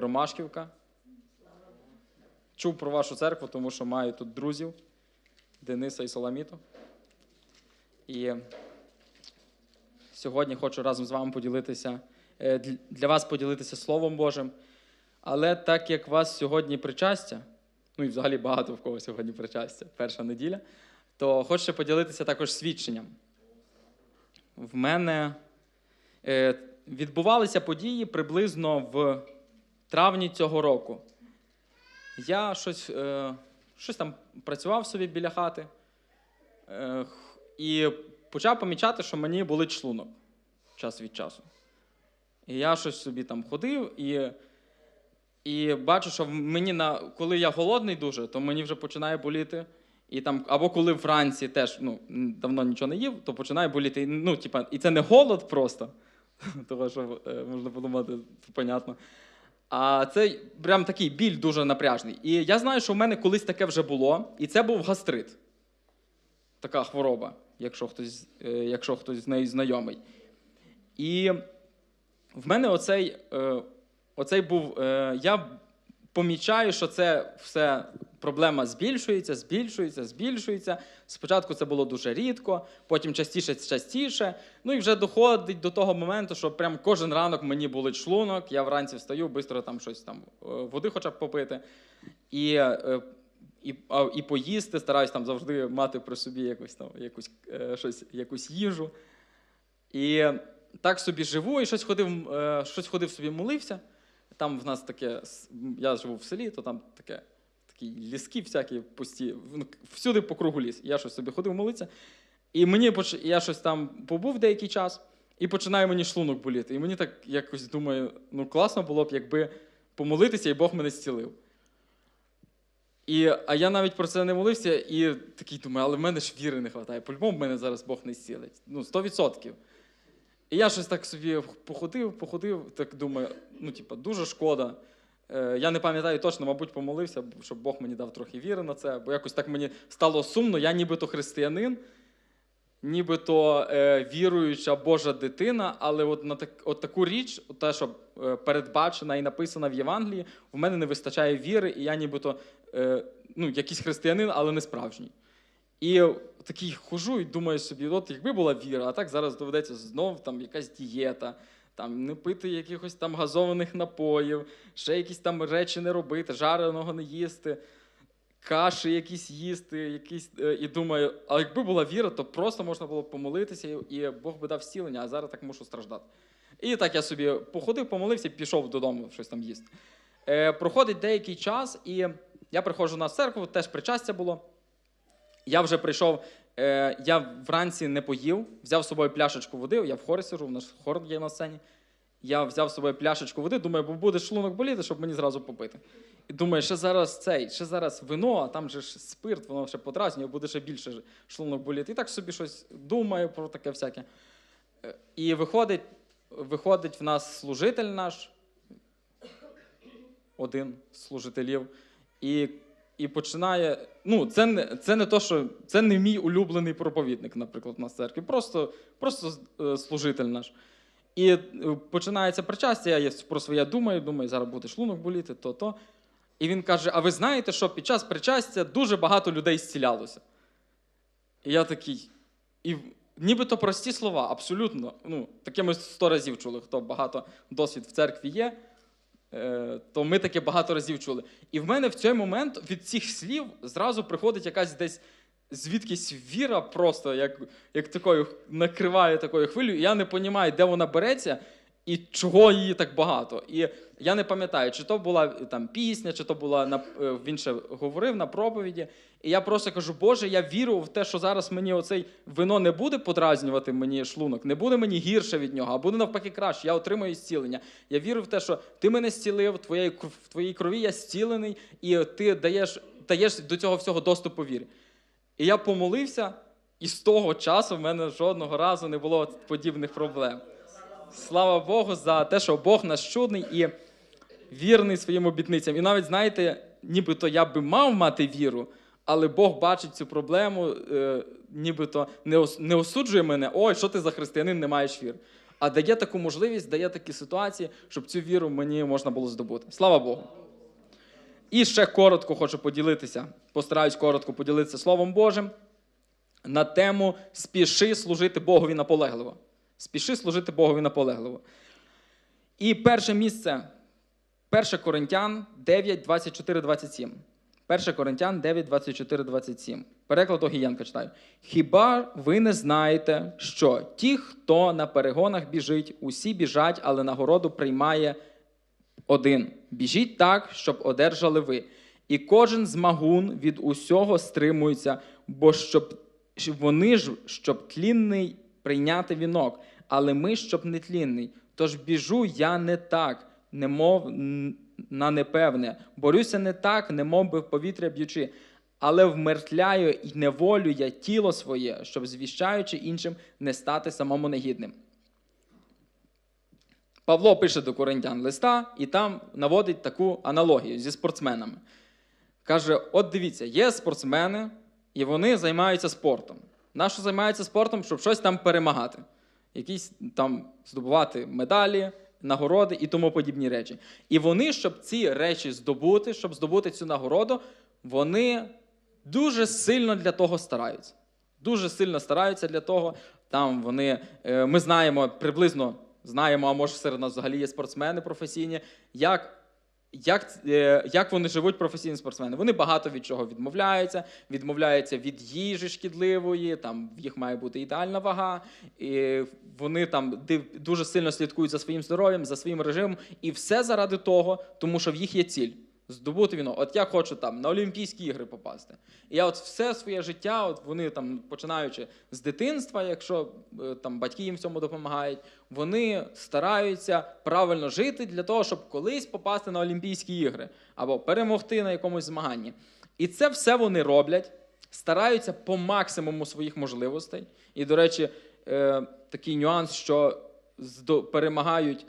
Ромашківка. Чув про вашу церкву, тому що маю тут друзів Дениса і Соломіту. І сьогодні хочу разом з вами поділитися, е, для вас поділитися Словом Божим. Але так як вас сьогодні причастя, ну і взагалі багато в кого сьогодні причастя, перша неділя, то хочу поділитися також свідченням. В мене е, відбувалися події приблизно в травні цього року. Я щось, е, щось там працював собі біля хати е, і почав помічати, що мені болить шлунок час від часу. І я щось собі там ходив і, і бачу, що мені на, коли я голодний дуже, то мені вже починає боліти. І там, або коли вранці теж ну, давно нічого не їв, то починає боліти. Ну, типа, і це не голод просто, того що е, можна подумати, понятно. А це прям такий біль дуже напряжний. І я знаю, що в мене колись таке вже було, і це був гастрит. Така хвороба, якщо хтось, е, якщо хтось з нею знайомий. І в мене оцей, е, оцей був. е, Я помічаю, що це все проблема збільшується, збільшується, збільшується. Спочатку це було дуже рідко, потім частіше, частіше. Ну і вже доходить до того моменту, що прям кожен ранок мені болить шлунок. Я вранці встаю, швидко там щось там е, води хоча б попити. І, е, і, і поїсти, стараюсь там завжди мати при собі якусь там якусь, е, щось, якусь їжу. І так собі живу, і щось ходив, щось ходив собі, молився. Там в нас таке, я живу в селі, то там таке, такі ліски всякі пусті, всюди по кругу ліс. Я щось собі ходив молитися. І мені я щось там побув деякий час, і починає мені шлунок боліти. І мені так якось думаю, ну класно було б, якби помолитися, і Бог мене зцілив. І, а я навіть про це не молився, і такий думаю, але в мене ж віри не вистачає. По-любому мене зараз Бог не зцілить. Ну, 100%. І я щось так собі походив, походив, так думаю, ну, типа, дуже шкода. Е, я не пам'ятаю точно, мабуть, помолився, щоб Бог мені дав трохи віри на це, бо якось так мені стало сумно. Я нібито християнин, нібито е, віруюча Божа дитина, але от на так, от таку річ, от те, що е, передбачена і написана в Євангелії, в мене не вистачає віри, і я нібито ну, якийсь християнин, але не справжній. І такий хожу і думаю собі, от якби була віра, а так зараз доведеться знов там якась дієта, там не пити якихось там газованих напоїв, ще якісь там речі не робити, жареного не їсти, каші якісь їсти, якісь, е, і думаю, а якби була віра, то просто можна було б помолитися, і- Бог би дав зцілення, а зараз так мушу страждати. І так я собі походив, помолився пішов додому щось там їсти. Е, проходить деякий час, і я приходжу на церкву, теж причастя було. Я вже прийшов, е, я вранці не поїв, взяв з собою пляшечку води, я в хорі сижу, у нас хор є на сцені. Я взяв з собою пляшечку води, думаю, бо буде шлунок боліти, щоб мені зразу попити. І думаю, ще зараз цей, ще зараз вино, а там же ж спирт, воно ще подразнює, буде ще більше шлунок боліти. І так собі щось думаю про таке всяке. Е, І виходить, виходить в нас служитель наш, один з служителів, і, і починає. Ну, це не, це не то, що це не мій улюблений проповідник, наприклад, на церкві. Просто, просто е, служитель наш. І е, починається причастя, я про своє думаю, думаю, зараз буде шлунок боліти, то то. І він каже: А ви знаєте, що під час причастя дуже багато людей зцілялося? І я такий. І нібито прості слова, абсолютно. Ну, таке ми сто разів чули, хто багато досвід в церкві є, то ми таке багато разів чули. І в мене в цей момент від цих слів зразу приходить якась десь звідкись віра, просто як, як такою накриває такою хвилю, я не розумію, де вона береться і чого її так багато. І я не пам'ятаю, чи то була е, там пісня, чи то була на е, він ще говорив на проповіді. І я просто кажу, Боже, я вірю в те, що зараз мені оцей вино не буде подразнювати мені шлунок, не буде мені гірше від нього, а буде навпаки краще. Я отримаю зцілення. Я вірю в те, що ти мене зцілив, кров- в твоїй крові я зцілений, і ти даєш, даєш до цього всього доступ повіри. І я помолився, і з того часу в мене жодного разу не було подібних проблем. Слава Богу, за те, що Бог наш чудний і вірний своїм обітницям. І навіть, знаєте, нібито я би мав мати віру, але Бог бачить цю проблему, е, нібито не, не осуджує мене, ой, що ти за християнин, не маєш віри. а дає таку можливість, дає такі ситуації, щоб цю віру мені можна було здобути. Слава Богу. І ще коротко хочу поділитися, постараюсь коротко поділитися Словом Божим на тему спіши служити Богові наполегливо. Спіши служити Богові наполегливо. І перше місце 1 Коринтян 9, 24, 27. 1 Коринтян 9, 24, 27. Переклад Огієнка читаю. Хіба ви не знаєте, що ті, хто на перегонах біжить, усі біжать, але нагороду приймає один. Біжіть так, щоб одержали ви. І кожен змагун від усього стримується, бо щоб вони ж, щоб тлінний прийняти вінок, але ми, щоб не тлінний. Тож біжу я не так, немов на непевне. Борюся не так, немов би в повітря б'ючи, але вмертвляю і неволю я тіло своє, щоб звіщаючи іншим не стати самому негідним. Павло пише до коринтян листа і там наводить таку аналогію зі спортсменами. Каже: от дивіться, є спортсмени, і вони займаються спортом. Нащо займаються спортом, щоб щось там перемагати, якісь там здобувати медалі, нагороди і тому подібні речі. І вони, щоб ці речі здобути, щоб здобути цю нагороду, вони дуже сильно для того стараються. Дуже сильно стараються для того. Там вони, е, ми знаємо приблизно знаємо, а може серед нас взагалі є спортсмени професійні, як як, е, як вони живуть професійні спортсмени? Вони багато від чого відмовляються, відмовляються від їжі шкідливої, там в їх має бути ідеальна вага, і вони там дуже сильно слідкують за своїм здоров'ям, за своїм режимом, і все заради того, тому що в їх є ціль. Здобути віно. От я хочу там на Олімпійські ігри попасти. І я от все своє життя, от вони там, починаючи з дитинства, якщо е, там батьки їм в цьому допомагають, вони стараються правильно жити для того, щоб колись попасти на Олімпійські ігри або перемогти на якомусь змаганні. І це все вони роблять, стараються по максимуму своїх можливостей. І, до речі, е, такий нюанс, що перемагають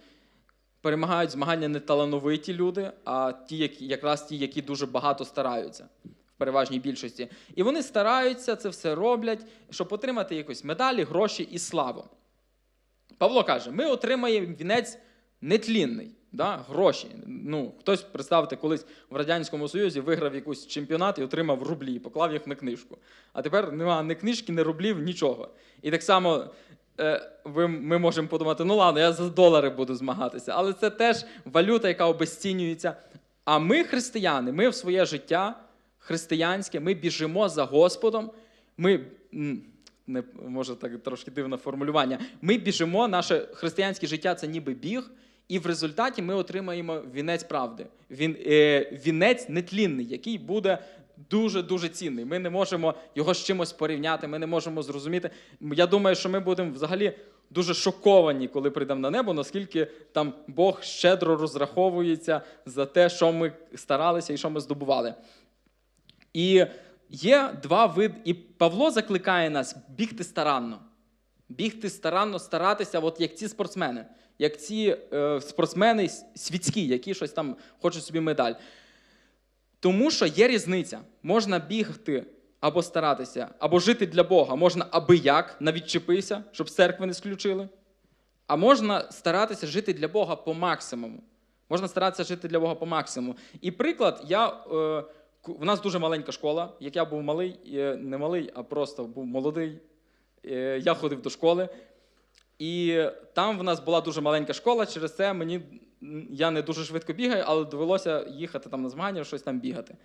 перемагають змагання не талановиті люди, а ті, які якраз ті, які дуже багато стараються в переважній більшості. І вони стараються це все роблять, щоб отримати якось медалі, гроші і славу. Павло каже: ми отримаємо вінець нетлінний, да? гроші. Ну, хтось, представте, колись в Радянському Союзі виграв якийсь чемпіонат і отримав рублі, поклав їх на книжку. А тепер нема ні книжки, ні рублів, нічого. І так само ви, ми можемо подумати, ну ладно, я за долари буду змагатися. Але це теж валюта, яка обесцінюється. А ми, християни, ми в своє життя християнське, ми біжимо за Господом. Ми не може так трошки дивне формулювання. Ми біжимо, наше християнське життя це ніби біг, і в результаті ми отримаємо вінець правди. Він, е, вінець нетлінний, який буде дуже дуже цінний. Ми не можемо його з чимось порівняти, ми не можемо зрозуміти. Я думаю, що ми будемо взагалі дуже шоковані, коли прийдемо на небо, наскільки там Бог щедро розраховується за те, що ми старалися і що ми здобували. І є два види, і Павло закликає нас бігти старанно. Бігти старанно, старатися, от як ці спортсмени, як ці е, спортсмени світські, які щось там хочуть собі медаль. Тому що є різниця. Можна бігти або старатися, або жити для Бога. Можна аби як, навіть чіпися, щоб церкви не сключили. А можна старатися жити для Бога по максимуму. Можна старатися жити для Бога по максимуму. І приклад, я, е, в нас дуже маленька школа. Як я був малий, е, не малий, а просто був молодий. Е, я ходив до школи. І там в нас була дуже маленька школа, через це мені я не дуже швидко бігаю, але довелося їхати там на змагання, щось там бігати.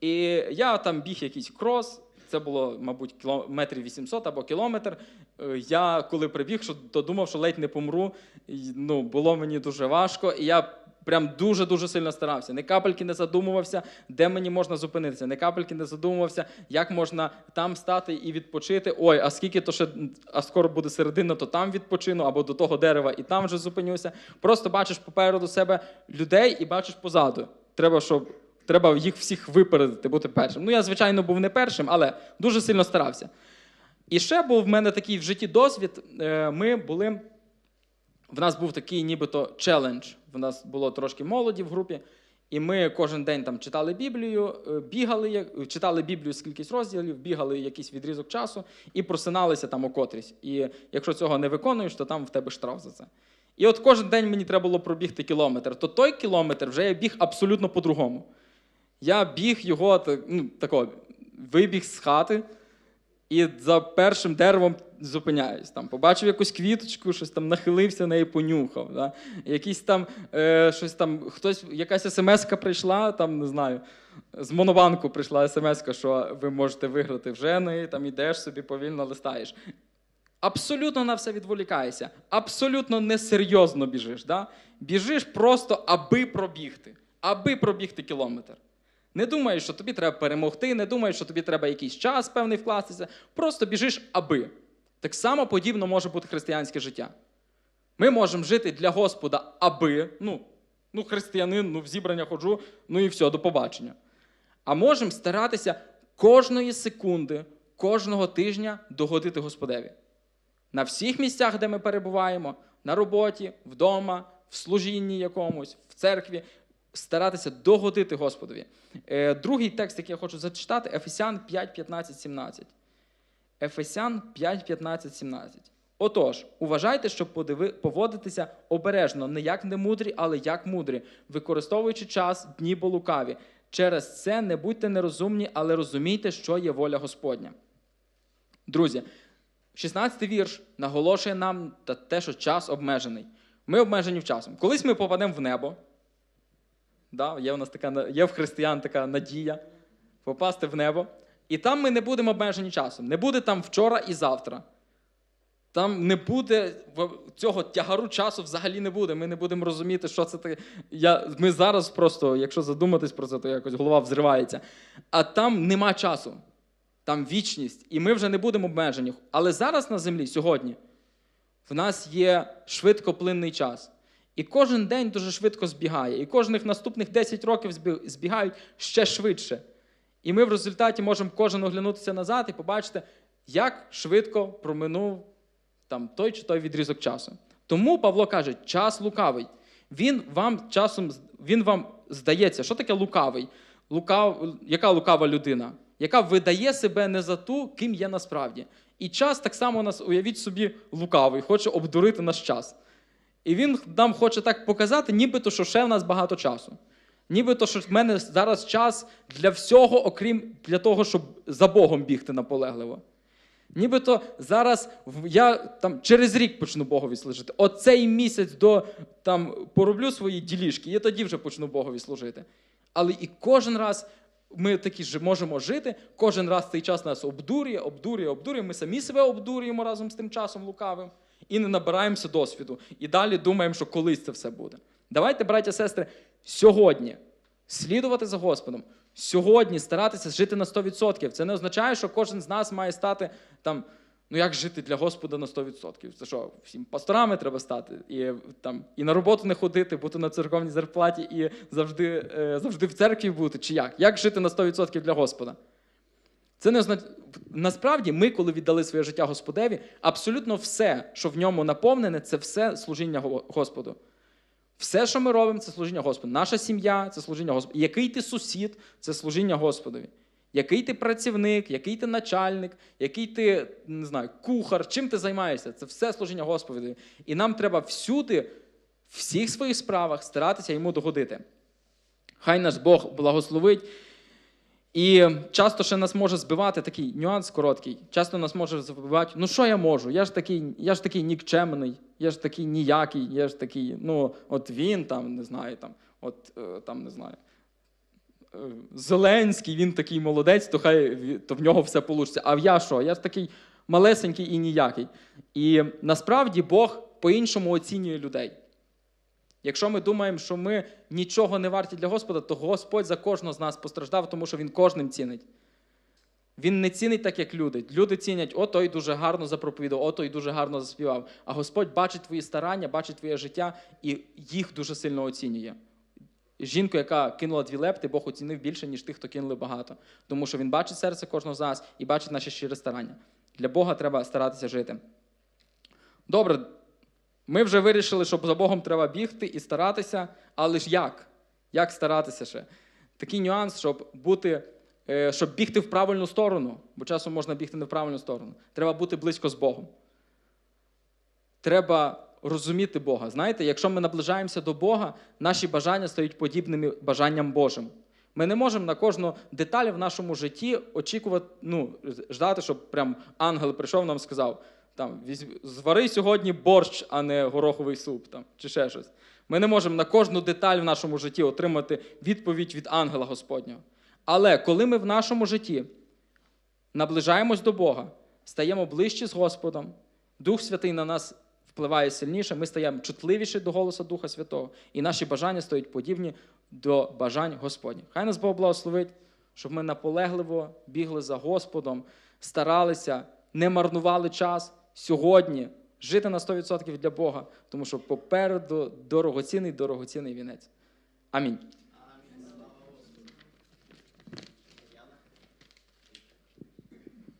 І я там біг якийсь крос. Це було, мабуть, кіло... метрів 800 або кілометр. Е, Я коли прибіг, що, то думав, що ледь не помру. І, ну, було мені дуже важко. І я прям дуже-дуже сильно старався. Ні капельки не задумувався, де мені можна зупинитися. Ні капельки не задумувався, як можна там стати і відпочити. Ой, а скільки то ще, а скоро буде середина, то там відпочину, або до того дерева і там вже зупинюся. Просто бачиш попереду себе людей і бачиш позаду. Треба, щоб треба їх всіх випередити, бути першим. Ну, я, звичайно, був не першим, але дуже сильно старався. І ще був в мене такий в житті досвід. Е, Ми були. В нас був такий нібито челендж. В нас було трошки молоді в групі. І ми кожен день там читали Біблію, е, бігали, читали Біблію з кількись розділів, бігали якийсь відрізок часу і просиналися там о котрісь. І якщо цього не виконуєш, то там в тебе штраф за це. І от кожен день мені треба було пробігти кілометр. То той кілометр вже я біг абсолютно по-другому. Я біг його ну, тако, вибіг з хати і за першим деревом зупиняюсь. Там, побачив якусь квіточку, щось там нахилився, неї понюхав. Да? Якісь там, е, щось там, хтось, якась смс-ка прийшла, там, не знаю, з монобанку прийшла смс-ка, що ви можете виграти вже неї, там ідеш собі, повільно листаєш. Абсолютно на все відволікаєшся, абсолютно несерйозно біжиш. Да? Біжиш просто, аби пробігти, аби пробігти кілометр. Не думаєш, що тобі треба перемогти, не думаєш, що тобі треба якийсь час певний вкластися. Просто біжиш аби. Так само подібно може бути християнське життя. Ми можемо жити для Господа аби, ну, ну християнин, ну в зібрання ходжу, ну і все, до побачення. А можемо старатися кожної секунди, кожного тижня догодити Господеві. На всіх місцях, де ми перебуваємо, на роботі, вдома, в служінні якомусь, в церкві, старатися догодити Господові. Е, другий текст, який я хочу зачитати, Ефесян 5, 15, 17. Ефесян 5, 15, 17. Отож, уважайте, щоб подиви- поводитися обережно, не як немудрі, але як мудрі, використовуючи час, дні бо лукаві. Через це не будьте нерозумні, але розумійте, що є воля Господня. Друзі, 16 вірш наголошує нам те, що час обмежений. Ми обмежені в часом. Колись ми попадемо в небо. Да, є, у нас така, є в християн така надія попасти в небо. І там ми не будемо обмежені часом. Не буде там вчора і завтра. Там не буде цього тягару часу взагалі не буде. Ми не будемо розуміти, що це таке. Я, ми зараз просто, якщо задуматись про це, то якось голова взривається. А там нема часу. Там вічність, і ми вже не будемо обмежені. Але зараз на землі, сьогодні, в нас є швидкоплинний час. І кожен день дуже швидко збігає. І кожних наступних 10 років збігають ще швидше. І ми в результаті можемо кожен оглянутися назад і побачити, як швидко проминув там, той чи той відрізок часу. Тому Павло каже, час лукавий. Він вам часом він вам здається, що таке лукавий? Лукав, яка лукава людина? Яка видає себе не за ту, ким є насправді. І час так само нас, уявіть собі, лукавий, хоче обдурити наш час. І він нам хоче так показати, нібито, що ще в нас багато часу. Нібито, що в мене зараз час для всього, окрім для того, щоб за Богом бігти наполегливо. Нібито зараз я там через рік почну Богові служити. Оцей місяць до там пороблю свої ділішки, і тоді вже почну Богові служити. Але і кожен раз ми такі ж можемо жити, кожен раз цей час нас обдурює, обдурює, обдурює. Ми самі себе обдурюємо разом з тим часом лукавим і не набираємося досвіду. І далі думаємо, що колись це все буде. Давайте, браття, сестри, сьогодні слідувати за Господом. Сьогодні старатися жити на 100%. Це не означає, що кожен з нас має стати там. Ну як жити для Господа на 100%? Це що, всім пасторами треба стати, і, там, і на роботу не ходити, бути на церковній зарплаті і завжди, е, завжди в церкві бути, чи як? Як жити на 100% для Господа? Це не означає. Насправді, ми, коли віддали своє життя Господеві, абсолютно все, що в ньому наповнене, це все служіння Господу. Все, що ми робимо, це служіння Господу. Наша сім'я це служіння Господу. Який ти сусід це служіння Господові. Який ти працівник, який ти начальник, який ти не знаю, кухар, чим ти займаєшся? Це все служіння Господові. І нам треба всюди, в всіх своїх справах старатися йому догодити. Хай наш Бог благословить. І часто ще нас може збивати такий нюанс короткий. Часто нас може збивати, ну що я можу? Я ж такий, я ж такий нікчемний, я ж такий ніякий, я ж такий, ну, от він там, не знаю, там, от е, там, не знаю. е, Зеленський, він такий молодець, то хай то в нього все вийде. А я що? Я ж такий малесенький і ніякий. І насправді Бог по-іншому оцінює людей. Якщо ми думаємо, що ми нічого не варті для Господа, то Господь за кожного з нас постраждав, тому що Він кожним цінить. Він не цінить так, як люди. Люди цінять, о, той дуже гарно запроповідав, о, той дуже гарно заспівав. А Господь бачить твої старання, бачить твоє життя і їх дуже сильно оцінює. Жінку, яка кинула дві лепти, Бог оцінив більше, ніж тих, хто кинули багато. Тому що він бачить серце кожного з нас і бачить наші щирі старання. Для Бога треба старатися жити. Добре, ми вже вирішили, що за Богом треба бігти і старатися, але ж як? Як старатися ще? Такий нюанс, щоб бути, е, щоб бігти в правильну сторону, бо часом можна бігти не в правильну сторону. Треба бути близько з Богом. Треба розуміти Бога. Знаєте, якщо ми наближаємося до Бога, наші бажання стають подібними бажанням Божим. Ми не можемо на кожну деталь в нашому житті очікувати, ну, ждати, щоб прям ангел прийшов нам і сказав: там, звари сьогодні борщ, а не гороховий суп, там, чи ще щось. Ми не можемо на кожну деталь в нашому житті отримати відповідь від ангела Господнього. Але коли ми в нашому житті наближаємось до Бога, стаємо ближче з Господом, Дух Святий на нас впливає сильніше, ми стаємо чутливіші до голосу Духа Святого, і наші бажання стають подібні до бажань Господніх. Хай нас Бог благословить, щоб ми наполегливо бігли за Господом, старалися, не марнували час сьогодні, жити на 100% для Бога, тому що попереду дорогоцінний, дорогоцінний вінець. Амінь.